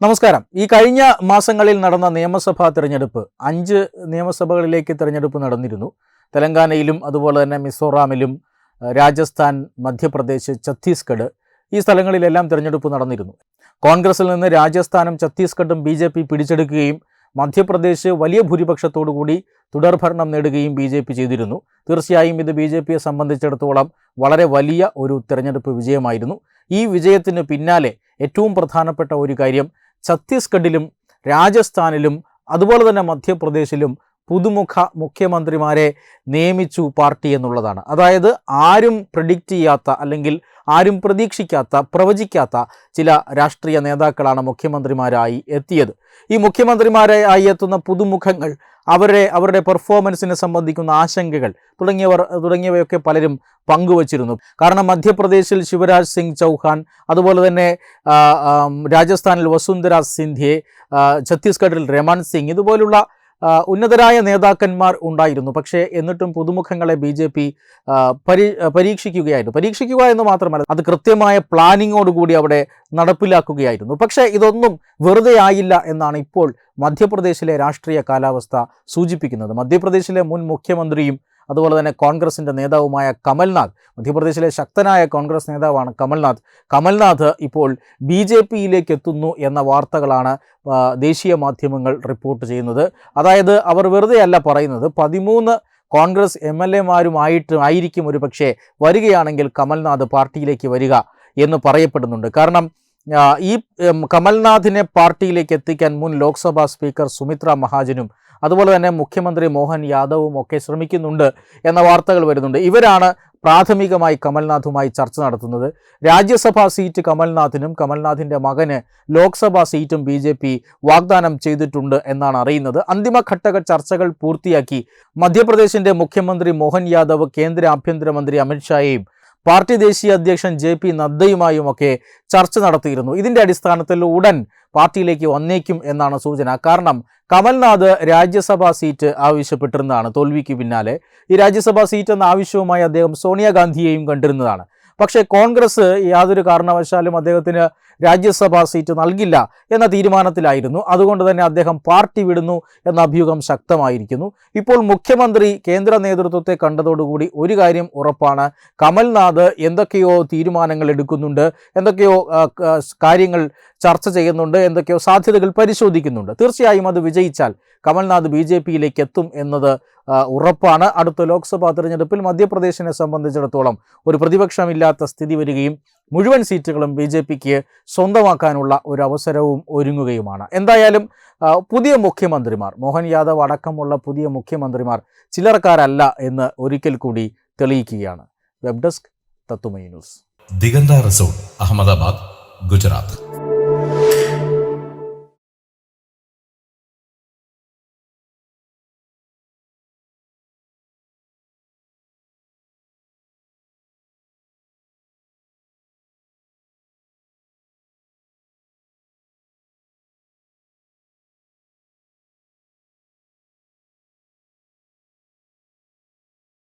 നമസ്കാരം. ഈ കഴിഞ്ഞ മാസങ്ങളിൽ നടന്ന നിയമസഭാ തിരഞ്ഞെടുപ്പ് അഞ്ച് നിയമസഭകളിലേക്ക് തിരഞ്ഞെടുപ്പ് നടന്നിരുന്നു. തെലങ്കാനയിലും അതുപോലെ തന്നെ മിസോറാമിലും രാജസ്ഥാൻ മധ്യപ്രദേശ് ഛത്തീസ്ഗഡ് ഈ സ്ഥലങ്ങളിലെല്ലാം തിരഞ്ഞെടുപ്പ് നടന്നിരുന്നു. കോൺഗ്രസിൽ നിന്ന് രാജസ്ഥാനും ഛത്തീസ്ഗഡും ബി പിടിച്ചെടുക്കുകയും മധ്യപ്രദേശ് വലിയ ഭൂരിപക്ഷത്തോടു കൂടി തുടർഭരണം നേടുകയും ബി ജെ പി ചെയ്തിരുന്നു. തീർച്ചയായും ഇത് ബി ജെ പിയെ സംബന്ധിച്ചിടത്തോളം വളരെ വലിയ ഒരു തിരഞ്ഞെടുപ്പ് വിജയമായിരുന്നു. ഈ വിജയത്തിന് പിന്നാലെ ഏറ്റവും പ്രധാനപ്പെട്ട ഒരു കാര്യം ഛത്തീസ്ഗഡിലും രാജസ്ഥാനിലും അതുപോലെ തന്നെ മധ്യപ്രദേശിലും പുതുമുഖ മുഖ്യമന്ത്രിമാരെ നിയമിച്ചു പാർട്ടി എന്നുള്ളതാണ്. അതായത് ആരും പ്രഡിക്റ്റ് ചെയ്യാത്ത അല്ലെങ്കിൽ ആരും പ്രതീക്ഷിക്കാത്ത പ്രവചിക്കാത്ത ചില രാഷ്ട്രീയ നേതാക്കളാണ് മുഖ്യമന്ത്രിമാരായി എത്തിയത്. ഈ മുഖ്യമന്ത്രിമാരായി എത്തുന്ന പുതുമുഖങ്ങൾ അവരെ അവരുടെ പെർഫോമൻസിനെ സംബന്ധിക്കുന്ന ആശങ്കകൾ തുടങ്ങിയവർ തുടങ്ങിയവയൊക്കെ പലരും പങ്കുവച്ചിരുന്നു. കാരണം മധ്യപ്രദേശിൽ ശിവരാജ് സിംഗ് ചൗഹാൻ അതുപോലെ തന്നെ രാജസ്ഥാനിൽ വസുന്ധര സിന്ധ്യയെ ഛത്തീസ്ഗഡിൽ രമൺ സിംഗ് ഇതുപോലുള്ള ഉന്നതരായ നേതാക്കന്മാർ ഉണ്ടായിരുന്നു. പക്ഷേ എന്നിട്ടും പുതുമുഖങ്ങളെ ബി ജെ പി പരീ പരീക്ഷിക്കുകയായിരുന്നു. പരീക്ഷിക്കുക എന്ന് മാത്രമല്ല അത് കൃത്യമായ പ്ലാനിങ്ങോടുകൂടി അവിടെ നടപ്പിലാക്കുകയായിരുന്നു. പക്ഷേ ഇതൊന്നും വെറുതെ ആയില്ല എന്നാണ് ഇപ്പോൾ മധ്യപ്രദേശിലെ രാഷ്ട്രീയ കാലാവസ്ഥ സൂചിപ്പിക്കുന്നത്. മധ്യപ്രദേശിലെ മുൻ മുഖ്യമന്ത്രിയും അതുപോലെ തന്നെ കോൺഗ്രസിന്റെ നേതാവുമായ കമൽനാഥ് മധ്യപ്രദേശിലെ ശക്തനായ കോൺഗ്രസ് നേതാവാണ് കമൽനാഥ്. കമൽനാഥ് ഇപ്പോൾ ബി ജെ പിയിലേക്ക് എത്തുന്നു എന്ന വാർത്തകളാണ് ദേശീയ മാധ്യമങ്ങൾ റിപ്പോർട്ട് ചെയ്യുന്നത്. അതായത് അവർ വെറുതെ അല്ല പറയുന്നത് പതിമൂന്ന് കോൺഗ്രസ് എം എൽ എമാരുമായിട്ട് ആയിരിക്കും ഒരു പക്ഷേ വരികയാണെങ്കിൽ കമൽനാഥ് പാർട്ടിയിലേക്ക് വരിക എന്ന് പറയപ്പെടുന്നുണ്ട്. കാരണം ഈ കമൽനാഥിനെ പാർട്ടിയിലേക്ക് എത്തിക്കാൻ മുൻ ലോക്സഭാ സ്പീക്കർ സുമിത്ര മഹാജനും അതുപോലെ തന്നെ മുഖ്യമന്ത്രി മോഹൻ യാദവും ഒക്കെ ശ്രമിക്കുന്നുണ്ട് എന്ന വാർത്തകൾ വരുന്നുണ്ട്. ഇവരാണ് പ്രാഥമികമായി കമൽനാഥുമായി ചർച്ച നടത്തുന്നത്. രാജ്യസഭാ സീറ്റ് കമൽനാഥിനും കമൽനാഥിന്റെ മകന് ലോക്സഭാ സീറ്റും ബി ജെ പി വാഗ്ദാനം ചെയ്തിട്ടുണ്ട് എന്നാണ് അറിയുന്നത്. അന്തിമഘട്ടക ചർച്ചകൾ പൂർത്തിയാക്കി മധ്യപ്രദേശിന്റെ മുഖ്യമന്ത്രി മോഹൻ യാദവ് കേന്ദ്ര ആഭ്യന്തരമന്ത്രി അമിത്ഷായെയും പാർട്ടി ദേശീയ അധ്യക്ഷൻ ജെ പി നദ്ദയുമായുമൊക്കെ ചർച്ച നടത്തിയിരുന്നു. ഇതിന്റെ അടിസ്ഥാനത്തിൽ ഉടൻ പാർട്ടിയിലേക്ക് വന്നേക്കും എന്നാണ് സൂചന. കാരണം കമൽനാഥ് രാജ്യസഭാ സീറ്റ് ആവശ്യപ്പെട്ടിരുന്നതാണ് തോൽവിക്ക് പിന്നാലെ. ഈ രാജ്യസഭാ സീറ്റ് എന്ന ആവശ്യവുമായി അദ്ദേഹം സോണിയാഗാന്ധിയെയും കണ്ടിരുന്നതാണ്. പക്ഷേ കോൺഗ്രസ് യാതൊരു കാരണവശാലും അദ്ദേഹത്തിന് രാജ്യസഭാ സീറ്റ് നൽകില്ല എന്ന തീരുമാനത്തിലായിരുന്നു. അതുകൊണ്ട് തന്നെ അദ്ദേഹം പാർട്ടി വിടുന്നു എന്ന അഭ്യൂഹം ശക്തമായിരിക്കുന്നു. ഇപ്പോൾ മുഖ്യമന്ത്രി കേന്ദ്ര നേതൃത്വത്തെ കണ്ടതോടുകൂടി ഒരു കാര്യം ഉറപ്പാണ്. കമൽനാഥ് എന്തൊക്കെയോ തീരുമാനങ്ങൾ എടുക്കുന്നുണ്ട് എന്തൊക്കെയോ കാര്യങ്ങൾ ചർച്ച ചെയ്യുന്നുണ്ട് എന്തൊക്കെയോ സാധ്യതകൾ പരിശോധിക്കുന്നുണ്ട്. തീർച്ചയായും അത് വിജയിച്ചാൽ കമൽനാഥ് ബി ജെ പിയിലേക്ക് എത്തും എന്നത് ഉറപ്പാണ്. അടുത്ത ലോക്സഭാ തെരഞ്ഞെടുപ്പിൽ മധ്യപ്രദേശിനെ സംബന്ധിച്ചിടത്തോളം ഒരു പ്രതിപക്ഷമില്ലാത്ത സ്ഥിതി വരികയും മുഴുവൻ സീറ്റുകളും ബി ജെ പിക്ക് സ്വന്തമാക്കാനുള്ള ഒരു അവസരവും ഒരുങ്ങുകയുമാണ്. എന്തായാലും പുതിയ മുഖ്യമന്ത്രിമാർ മോഹൻ യാദവ് അടക്കമുള്ള പുതിയ മുഖ്യമന്ത്രിമാർ ചിലർക്കാരല്ല എന്ന് ഒരിക്കൽ കൂടി തെളിയിക്കുകയാണ്. വെബ് ഡെസ്ക് തത്തുമൈ ന്യൂസ്. ദിഗന്ത റിസോർട്ട് അഹമ്മദാബാദ് ഗുജറാത്ത്.